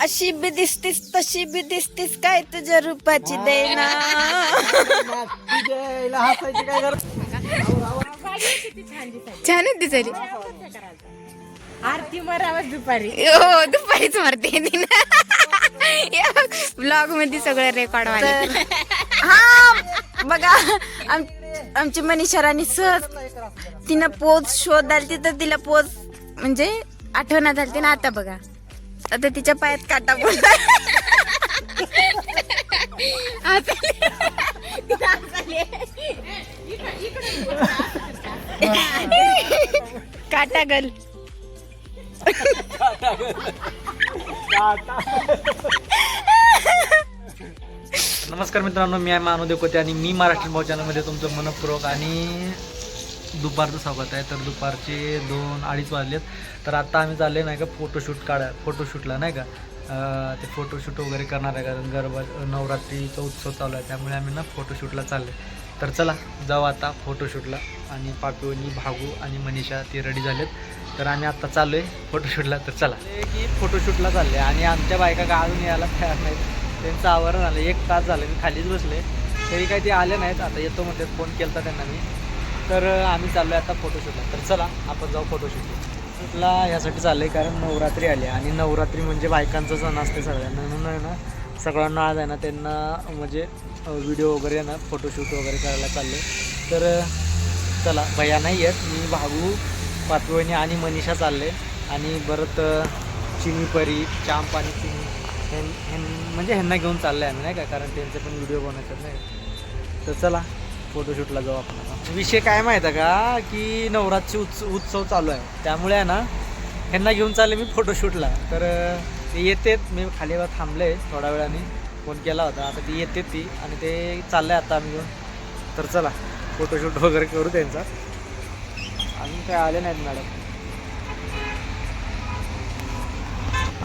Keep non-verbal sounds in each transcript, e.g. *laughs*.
अशी बी दिसतीस तशी बी दिसतीस काय तुझ्या रूपाची देना हसायची काय गरज छान आहे दिसायली आरती मरावच दुपारी. हो दुपारीच मरते ब्लॉगमध्ये सगळं रेकॉर्ड व्हायला हा बघा आम- आमची मनीषा राणी सहज तिनं पोज शोध आलती तर तिला पोज म्हणजे आठवण्यात आलती ना आता बघा. आता तिच्या पायात काटा बोलला काटा गल. नमस्कार मित्रांनो मी आहे मानव देवकोते आणि मी महाराष्ट्र भाऊ चॅनलमध्ये तुमचं मनपूर्वक आणि दुपारचं स्वागत आहे. तर दुपारचे दोन अडीच वाजलेत. तर आत्ता आम्ही चालले नाही का फोटोशूट काढा फोटोशूटला नाही का? ते फोटोशूट वगैरे करणार आहे कारण गरबा नवरात्रीचा उत्सव चालू आहे. त्यामुळे आम्ही ना फोटोशूटला चालले तर चला जाऊ आता फोटोशूटला आणि पापिवणी भागू आणि मनीषा ते रेडी झालेत. तर आम्ही आत्ता चाललो आहे फोटोशूटला तर चला. की फोटोशूटला चालले आणि आमच्या बायका का अजून यायला तयार नाहीत? त्यांचं आवरण आलं. एक तास झालं. मी खालीच बसले तरी काही ते आले नाहीत. आता येतो म्हणते फोन केला त्यांना मी. तर आम्ही चाललो आहे आता फोटोशूटला तर चला आपण जाऊ फोटोशूटला शूटला ह्यासाठी चाललं आहे कारण नवरात्री आली आणि नवरात्री म्हणजे बायकांचा सण असते सगळ्यांना. म्हणून आहे ना सगळ्यांना आज आहे ना त्यांना म्हणजे व्हिडिओ वगैरे ना फोटोशूट वगैरे करायला चालले तर चला भैया नाही आहेत. मी भागू पातवणी आणि मनीषा चालले आणि परत चिनी परी चांप आणि चिनी ह्यां ह्यां- म्हणजे ह्यांना घेऊन चाललं आहे आम्ही नाही का? कारण त्यांचे पण व्हिडिओ बनवतात नाही तर चला फोटोशूटला जाऊ आपण आता. विषय काय माहीत आहे का? की नवरात्री उत्स उत्सव चालू आहे. त्यामुळे आहे ना ह्यांना घेऊन चालले मी फोटोशूटला. तर ते येतेत. मी खाली थांबले थोड्या वेळाने. फोन केला होता. आता ती येते ती. आणि ते चाललं आहे आता आम्ही घेऊन. तर चला फोटोशूट वगैरे करू त्यांचा. अजून काय आले नाहीत मॅडम.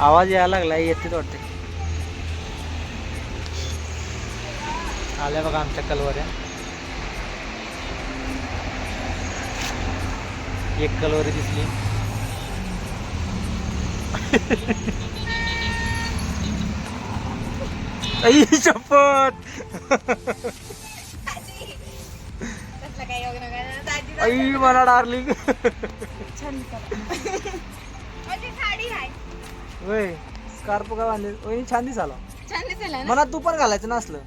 आवाज यायला लागला येतेच वाटते आल्या बघा आमच्या कलवऱ्या. एक कलवरी दिसली. आई शपथ! आई मला डार्लिंग वय स्कार्प का बांधले वहिनी छान दिसाला मला तू पण घालायचं ना असलं?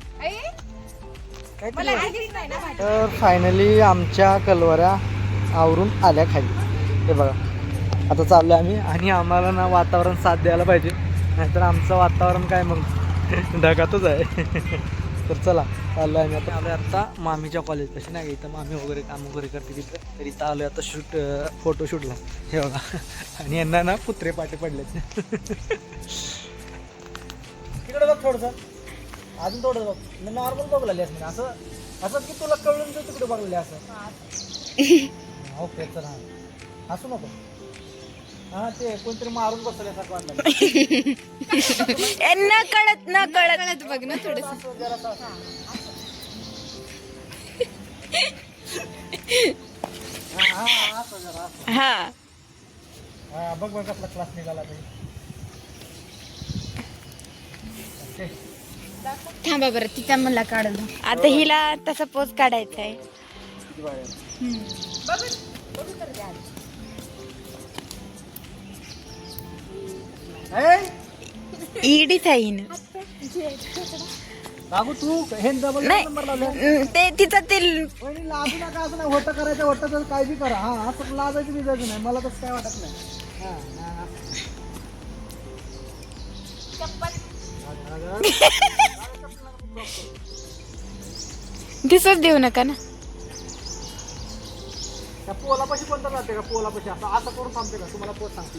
तर फायनली आमच्या कलवऱ्या आवरून आल्या खाली. हे बघा. आता चाललो आम्ही आणि आम्हाला ना वातावरण साथ द्यायला पाहिजे. नाहीतर आमचं वातावरण काय मग? ढगातच आहे. तर चला चाललो आम्ही आता. आलो आता मामीच्या कॉलेज कशी नाही इथं मामी वगैरे काम वगैरे करते तिथं. तर इथं आलो आता शूट फोटो शूटला हे बघा. आणि यांना ना कुत्रे पाटे पडलेत. तिकडे बघ थोडंसं. अजून थोडं बघ. नॉर्मल बघलेली असं. असं असं की तुला कळून तिकडे बघलेले असं. *laughs* ओके चल हा हसू नको. हा ते कोणतरी मारून बसल्यासारखं वाटलं. ए, न कळत न कळत. बघ ना थोडस. असं जरासं. हा, हा, हा, असं जरा, असं. हा. हा, बघ बघ आपला क्लास निघाला ते ओके. थांबा बरं तिचा मला काढलं आता हिला तसा पोज काढायचा आहे इडीच आहे हिनं. बाबू तू हे डबल नाही नंबर लावले. अं, ते तिचं ते वहिनी लाजू नका असं नाही होतं करायचं होतं तर काय बी करा. हा असं लाजायचं बिजायचं नाही. मला तसं काय वाटत नाही. हा, हा, हा. दिसच देऊ नका ना. पोलापाशी कोणतं का? पोलापाशी. असं असं करून थांबते का? तुम्हाला पोत सांगते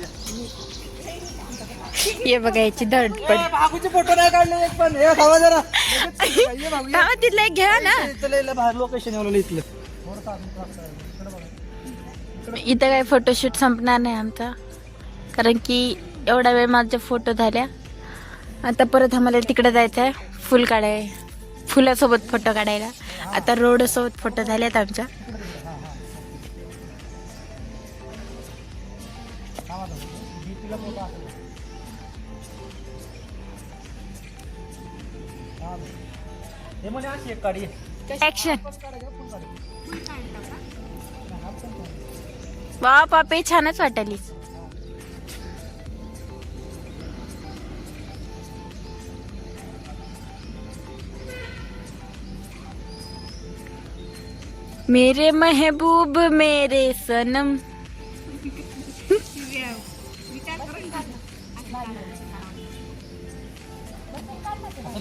ये बघा याची भागूचे फोटो नाही काढले एक पण. हे खावा जरा. थांबा तिथलं एक घ्या ना. इथलं बाहेर लोकेशन इथलं. इथं काय फोटोशूट संपणार नाही आमचा. कारण की एवढा वेळ माझे फोटो झाल्या. आता परत आम्हाला तिकडे जायचं आहे. फुल काढाय फुलासोबत फोटो काढायला. आता रोडसोबत फोटो झालेत आमच्या. sila ये मैंने आज करी एक्शन बाप आप वाटली. मेरे महबूब मेरे सनम.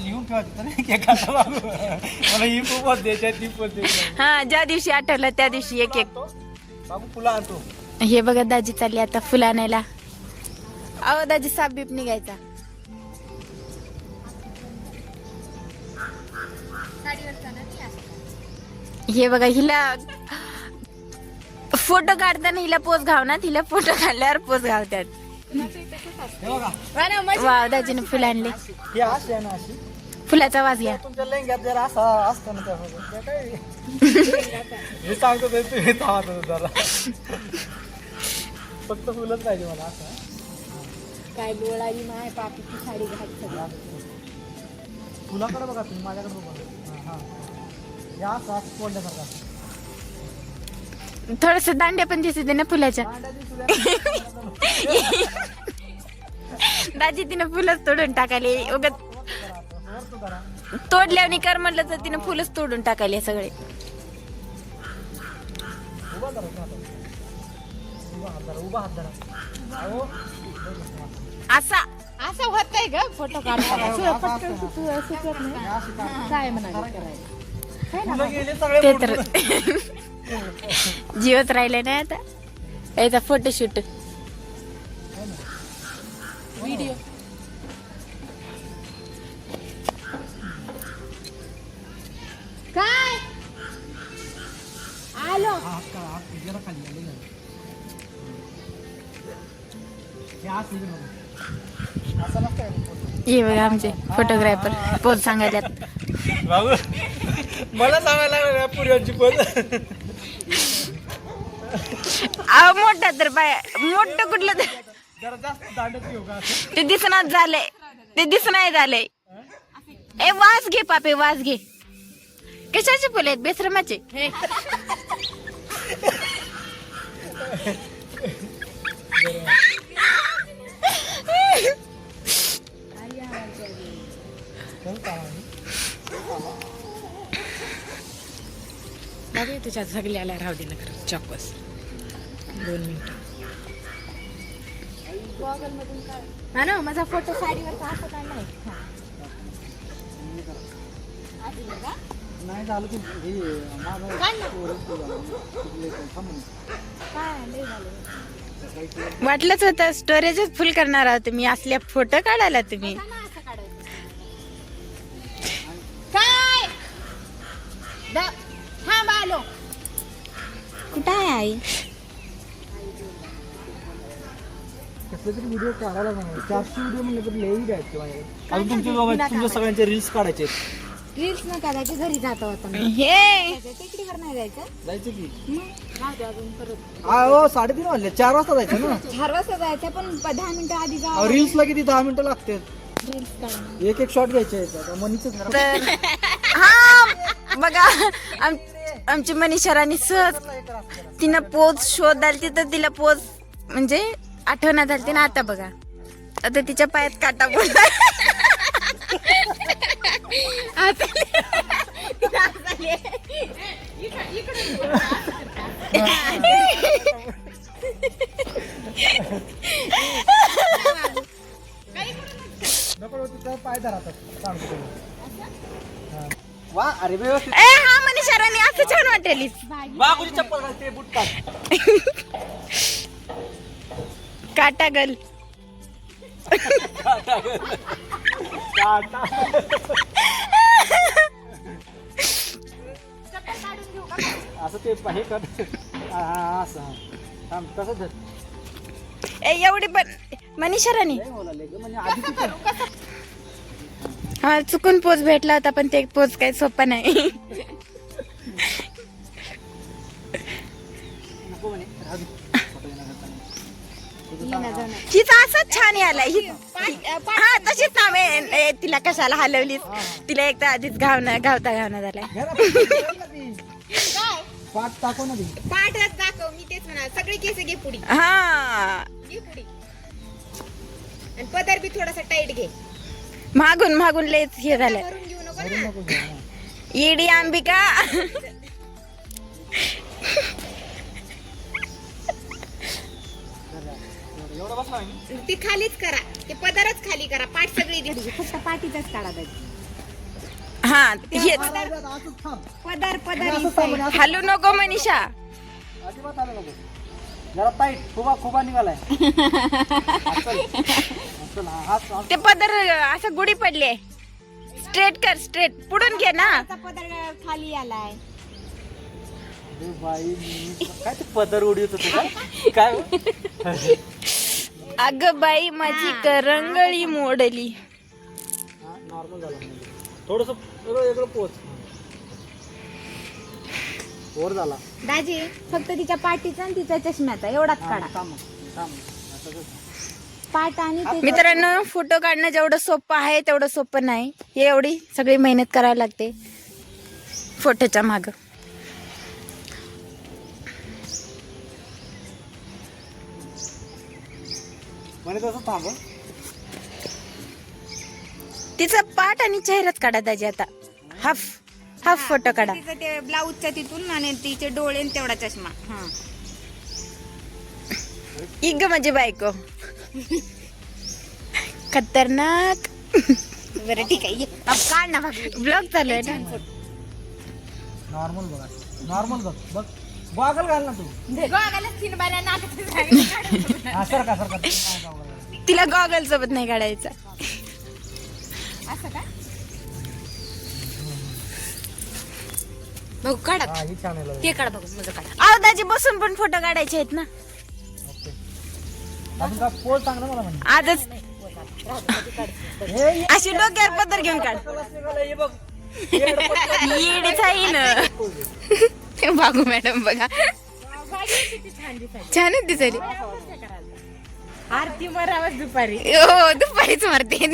लिहून ठेवायचं नाही केकाला लागू. मला ही खूप द्यायच्या ती पण द्यायच्या हा ज्या दिवशी आठवलं त्या दिवशी एक एक. बाबू फुलं आणतो. हे बघा दाजी चालली आता फुलं आणायला. अहो दाजी साप बीप निघायचा. हे बघा हिला फोटो काढताना हिला पोच घावणार हिला फोटो काढल्यावर पोच घावतात. बघा वा दाजीने फुलं आणले. ही अशी आहे ना अशी फुलाचा वास घ्या. तुमच्या लेंग्यात जरा असा असतो ना त्यामध्ये ते काय मी सांगतो ते तुम्ही थांबा तुम्ही जरा फक्त फुलंच पाहिजे मला असं काय बोळाली माय पापीची साडी घाल फुलाकडे बघा तुम्ही माझ्याकडे बघा. हां हां. हे असं असं तोडल्यासारखं असं. थोडस दांड्या पण दिसते ना फुलाच्या. दाजी तिनं फुलंच तोडून टाकाले उगत. तोडल्याने कर म्हटलं तर तिनं फुलंच तोडून टाकाले सगळे हात हात असा असं होतंय ग फोटो काढताना असं असतं ना. सुचत नाही हे असं काढ. काय सगळे ते तर जीवच राहिले नाही आता याचा फोटोशूट व्हिडिओ काय आलो हा. हे बघा. हे आमचे फोटोग्राफर पोच सांगायला बाबू मला सांगायला लागलं पुऱ्यांची पण अहो मोठा तर बाय मोठं कुठलं तर जरा जास्त दांडच घेऊ का असं? ते दिसणार झाले. ते दिसणार झाले. ए वास घे पापे वास घे. कशाचे फुले आहेत बेसरमाचे? का बघा तुझ्या सगळ्याला राहू दे ना खरं चॉकस. दोन मिनिट. हा ना माझा फोटो साडीवरचा असं काढलाय नाही झालं तू हे माझं वाटलंच होतं स्टोरेजच फुल करणार आहोत तुम्ही. असल्या फोटो काढायला तुम्ही. कुठं आहे आई? तरी व्हिडिओ काढायला नाही चारशे व्हिडिओ म्हणलं तर लई अजून तुमच्या सगळ्यांचे रील्स काढायचे आहेत. रील्स न करायचे घरी जातो आता मी. हे! नाही जायचं? जायचं की? मग राहू दे अजून परत. आ, हो साडेतीन वाजले. चार वाजता जायचं ना? चार वाजता जायचं पण प- दहा मिनिटं आधी जा अहो, रील्सला किती दहा मिनिटं लागतात? रील्स काढा एक एक शॉट घ्यायचे आहेत. आता. तर हा बघा आम- आमची मनीषा राणी सहज तिनं पोच शोध आली तिथं तिला पोच म्हणजे आठवण्यात आली. ना आता बघा. आता तिच्या पायात काटा बोलला. पाय धरा वा अरे व्यवस्थित बाबूची चप्पल घालते बुट काढ. काटा गल. काटा. असं ते हे कर. हा, हा, असं. हा. थांब तसं धर. ए एवढी पण मनीषा राणी. लय बोलायले ग, म्हणजे आधी हा चुकून पोच भेटला होता पण ते पोच काही सोपा नाही. हिचा असंच छान यायला. ही हा तशीच ना मे- ए, तिला कशाला हलवलीस? तिला एक तर आधीच घावता घावणं झालाय. पाठ टाकू ना ती. पाठच दाखव मी तेच म्हणा सगळे केस घे पुढी. हा. घे पुढी. आणि पदर बी थोडासा टाईट घे. मागून मागून लयच हे ना. येडी अंबिका. ती खालीच करा. ते पदरच खाली करा. पाठ सगळी दे. फक्त पाठीचाच काढा हा हेच पदर पदर हलू नको मनीषा. अजिबात आलं नको. जरा टाईट खुबा खुबा निघालाय. असल असल हात हात- ते पदर असं गुढी पडली स्ट्रेट कर स्ट्रेट. पुढून घे ना. पदर खाली आलाय. अरे बाई मी- काय ते पदर उडीत होते काय काय हो? *laughs* अग बाई माझी करंगळी मोडली. नॉर्मल झालं. थोडस वेगळं पोच. वर झाला. दाजी फक्त तिच्या पाठीचा आणि तिच्या चष्म्याचा एवढाच काढा. थांब थांब. आता कसं? पाठ आणि ते मित्रांनो फोटो काढणं जेवढं सोपं आहे तेवढं सोपं नाही. हे एवढी सगळी मेहनत करावी लागते. फोटोच्या माग. म्हणे तसं थांब. तिचा पाठ आणि चेहराच काढा दाजी आता. हाफ हाफ फोटो काढा. तिचं ते ब्लाऊजच्या तिथून आणि तिचे डोळे आणि तेवढा चष्मा. हा. इग माझी बायको. खतरनाक. बरं ठीक आहे ये. अब काढ ना ब्लॉग चालू आहे ना? नॉर्मल बघा. नॉर्मल बघ बघ. गॉगल घाल ना तू गोगालाच तीन बाऱ्या नाकात सांगितलं. हा सरका सरका तू काय goggle घाल. तिला गॉगल सोबत नाही काढायचा असं का बघू काढा हा ही छान आहे ते काढ बघू माझं काढा बसून पण फोटो काढायचे आहेत ना ओके अजून का पोल चांगला मला म्हणे आजच हे ये. अशी डोक्यावर पदर घेऊन काढ हे बघ येडीच आहे ना *laughs* बागू मॅडम बघा. छानच दिसली आरती मरावच दुपारी. हो दुपारीच मरते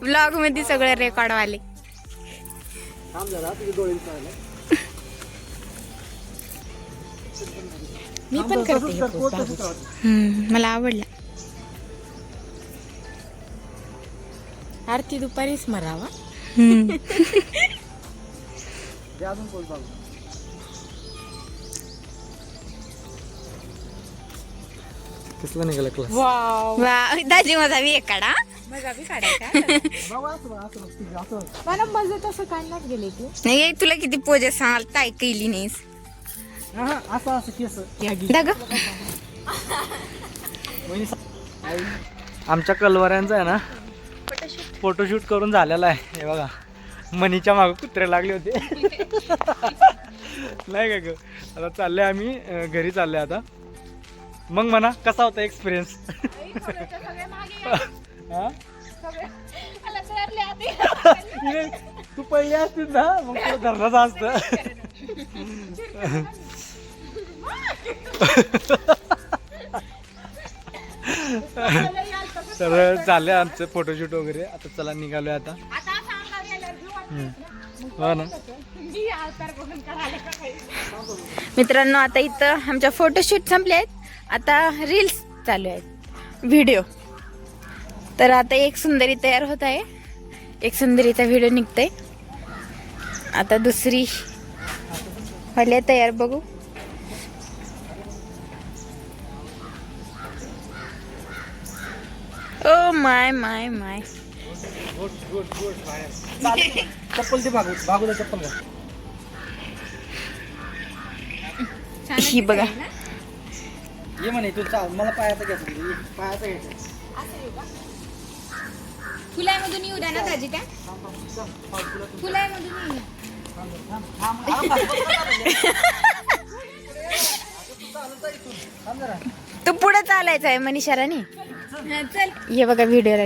ब्लॉगमध्ये सगळं रेकॉर्ड वाले. मी पण करते मला आवडला. आरती दुपारीच मरावा. *laughs* ते अजून पोल चालू कसला निघाला क्लास वाव. वा दाजी माझा वेग काढा मजा बी काढायचा बाबा असं बघ, असं बघ, ठीक आहे, असं बघ. मला मजा तसं काढण्यात गेले तू. नाही तुला किती पोजे सांगाल काय केली नाहीस. हा, हा, असं असं केस. दाग. आमच्या कलवऱ्यांचा आहे ना फोटोशूट करून झालेला आहे हे बघा. मनीच्या मागं कुत्रे लागले होते. नाही का ग? आता चालले आम्ही अं, घरी चाललंय आता. मग म्हणा कसा होता एक्सपिरियन्स तू पहिले असतील ना मग तुला धरणाचं असतं. तर चाललंय आमचं फोटोशूट वगैरे. आता चला निघालोय आता. मित्रांनो आता इथं आमच्या फोटोशूट संपले आहेत. आता रील्स चालू आहेत. व्हिडिओ तर आता एक सुंदरी तयार होत आहे. एक सुंदरीचा व्हिडिओ निघतोय. आता दुसरी भले तयार बघू. ओ माय माय माय चप्पल ते भागू भागूला चप्पल घाल ही बघा. ये म्हणे तू चाल मला पायाचं घ्यायचं पायाचं घ्यायचं फुलामधून येऊ द्या ना दाजी त्या. फुलामधून येऊ तू पुढे चालायचं आहे मनीषा राणी. हा, चल. ये बघा व्हिडिओ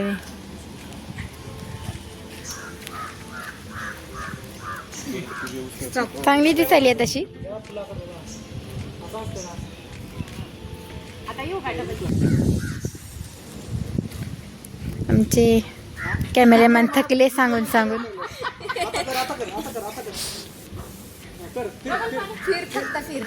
चांगली दिसायली आहे तशी. आमचे कॅमेरामॅन थकले सांगून सांगून. फिर फक्त फिर.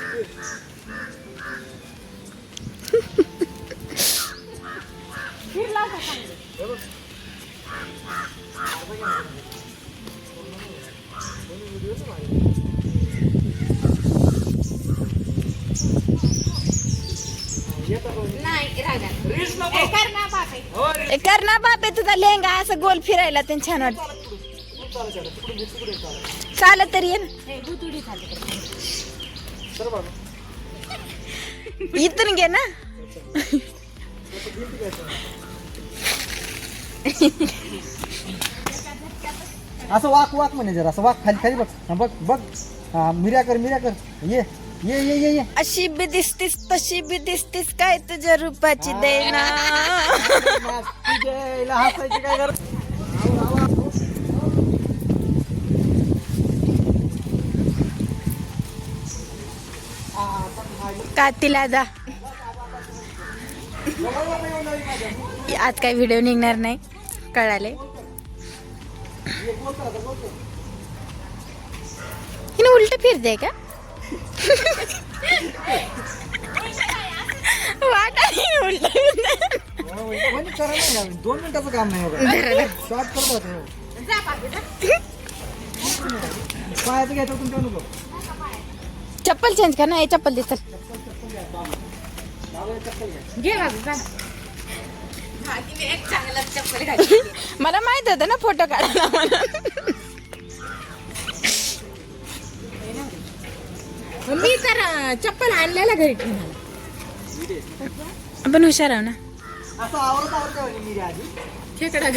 ए, कर ना बापे तुझा लेंगा असं गोल फिरायला ते छान वाटत. चालत तरी ये ना. इथून घे ना. असं वाक वाक म्हणे जरा असं वाक खाली खाली बघ. हा, बघ बघ. हा मिऱ्या कर मिऱ्या कर. ये. ये ये ये ये. अशी बी दिसतीस तशी बी दिसतीस काय तुझ्या रूपाची देना तुझ्या आईला हसायची काय गरज कातीला जा. आज काही व्हिडिओ निघणार नाही कळाले. हिने उलट फिरते का? दोन मिनिटाचं काम नाही बघा शॉर्ट कर बघ हे. पायाचं घ्यायचं तुमच्या नको चप्पल चेंज कर ना हे चप्पल घातली. *laughs* मला माहीत होतं ना फोटो काढायला म्हणून मी तर चप्पल आणलेला घरी आपण हुशार आहो ना. खेकडा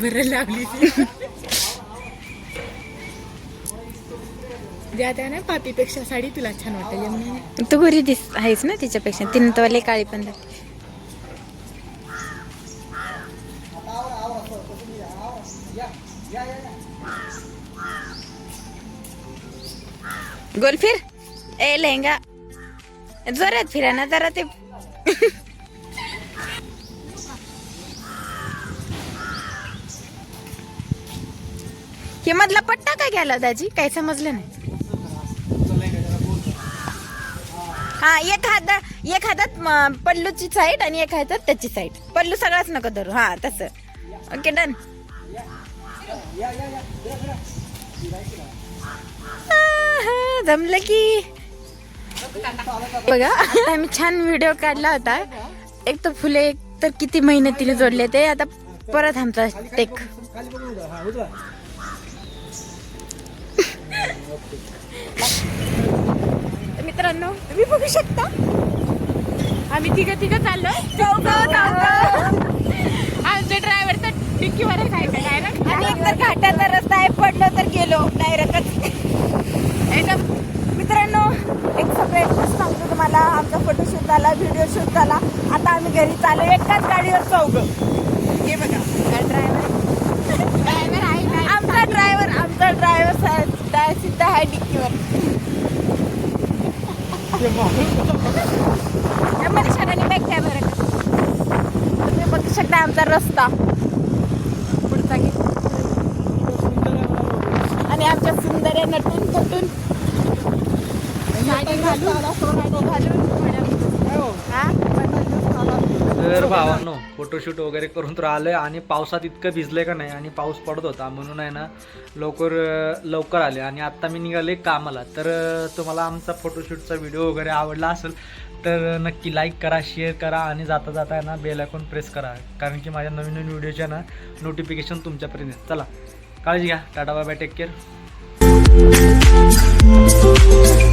बरं लावली. ज्या त्या ना पापीपेक्षा साडी तुला छान वाटेल. तू गोरी दिस आहेस ना तिच्यापेक्षा. तिने तर लई काळी पण लागते गोल फिर ए लेहंगा. जोरात फिरा ना जरा ते. हे मधला पट्टा काय घ्यायला दाजी? काय समजलं नाही. हा एक एखाद्यात एक हातात पल्लूची साईड आणि एक हातात त्याची साईड पल्लू सगळाच नको धरू. हा तसं. ओके डन *laughs* जमलं की. बघा आम्ही छान व्हिडिओ काढला होता. एक तर फुले एक तर किती मेहनतीने जोडले ते. आता परत आमचा टेक मित्रांनो तुम्ही बघू शकता. आम्ही तिघं तिघं चाललो चौघ आमचे ड्रायव्हर तर डिक्कीवर डायरेक्ट आणि एक तर घाटाचा रस्ता आहे पडलो तर गेलो. डायरेक्टच एकदम मित्रांनो एक सगळं सांगतो तुम्हाला. आमचा फोटोशूट झाला व्हिडिओ शूट झाला. आता आम्ही घरी चाललो एकाच गाडीवर चौघ. हे बघा. ड्रायव्हर ड्रायव्हर आहे आमचा ड्रायव्हर आमचा ड्रायव्हर सिद्ध आहे डिक्कीवर. सगळ्यांनी बॅग घ्या बरं तुम्ही बघू शकता आमचा रस्ता पुढचा घे आणि आहे नटून हा? तर भावांनो फोटोशूट वगैरे करून तर आलोय आणि पावसात इतकं भिजलंय का नाही आणि पाऊस पडत होता म्हणून आहे ना लवकर लवकर आले आणि आत्ता मी निघाले कामाला. तर तुम्हाला आमचा फोटोशूटचा व्हिडिओ वगैरे आवडला असेल तर नक्की लाईक करा शेअर करा आणि जाता जाता आहे ना बेल आयकॉन प्रेस करा. कारण की माझ्या नवीन नवीन व्हिडिओच्या ना नोटिफिकेशन तुमच्यापर्यंत. चला काळजी घ्या. Tata bye bye take care Música